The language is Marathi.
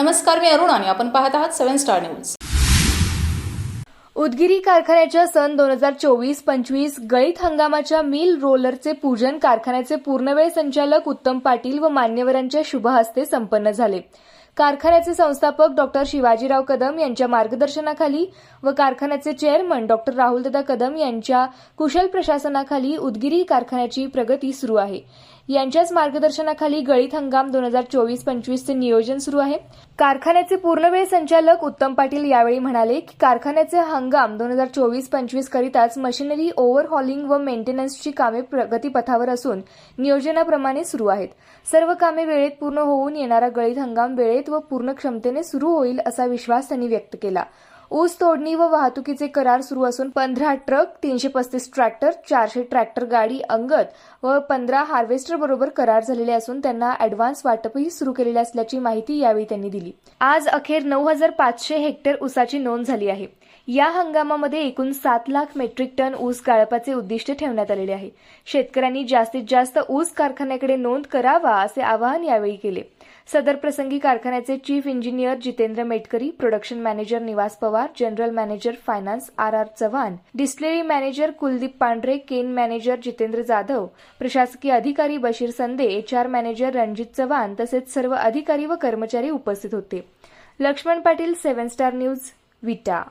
नमस्कार मी अरुण आणि आपण पाहत आहात सेव्हन स्टार न्यूज. उदगिरी कारखान्याच्या सन दोन हजार चोवीस पंचवीस गळीत हंगामाच्या मिल रोलरचे पूजन कारखान्याचे पूर्णवेळ संचालक उत्तम पाटील व मान्यवरांच्या शुभ हस्ते संपन्न झाले. कारखान्याचे संस्थापक डॉक्टर शिवाजीराव कदम यांच्या मार्गदर्शनाखाली व कारखान्याचे चेअरमन डॉक्टर राहुलदादा कदम यांच्या कुशल प्रशासनाखाली उदगिरी कारखान्याची प्रगती सुरू आहे. यांच्याच मार्गदर्शनाखाली गळीत हंगाम दोन हजार चोवीस पंचवीसचे नियोजन सुरू आहे. कारखान्याचे पूर्णवेळ संचालक उत्तम पाटील यावेळी म्हणाले की कारखान्याचे हंगाम दोन हजार चोवीस पंचवीस करिताच मशिनरी ओव्हरहॉलिंग व मेंटेनन्सची कामे प्रगतीपथावर असून नियोजनाप्रमाणे सुरू आहेत. सर्व कामे वेळेत पूर्ण होऊन येणारा गळीत हंगाम वेळेत व पूर्ण क्षमतेने सुरू होईल असा विश्वास त्यांनी व्यक्त केला. ऊस तोडणी व वाहतुकीचे करार सुरू असून पंधरा ट्रक तीनशे पस्तीस ट्रॅक्टर चारशे ट्रॅक्टर गाडी अंगत व पंधरा हार्वेस्टर बरोबर करार झालेले असून त्यांना अॅडव्हान्स वाटपही सुरू केलेले असल्याची माहिती यावेळी त्यांनी दिली. आज अखेर नऊ हजार पाचशे हेक्टर ऊसाची नोंद झाली आहे. या हंगामामध्ये एकूण सात लाख मेट्रिक टन ऊस गाळपाचे उद्दिष्ट ठेवण्यात आलेले आहे. शेतकऱ्यांनी जास्तीत जास्त ऊस कारखान्याकडे नोंद करावा असे आवाहन यावेळी केले. सदर प्रसंगी कारखान्याचे chief engineer Jitendra Metkari production manager Nivas Pawar general manager finance R R Chavan distillery manager Kuldeep Pandhare cane manager Jitendra Jadhav प्रशासकीय अधिकारी बशीर संदे एचआर मॅनेजर रणजित चव्हाण तसेच सर्व अधिकारी व कर्मचारी उपस्थित होते. Laxman Patil seven star news Vita.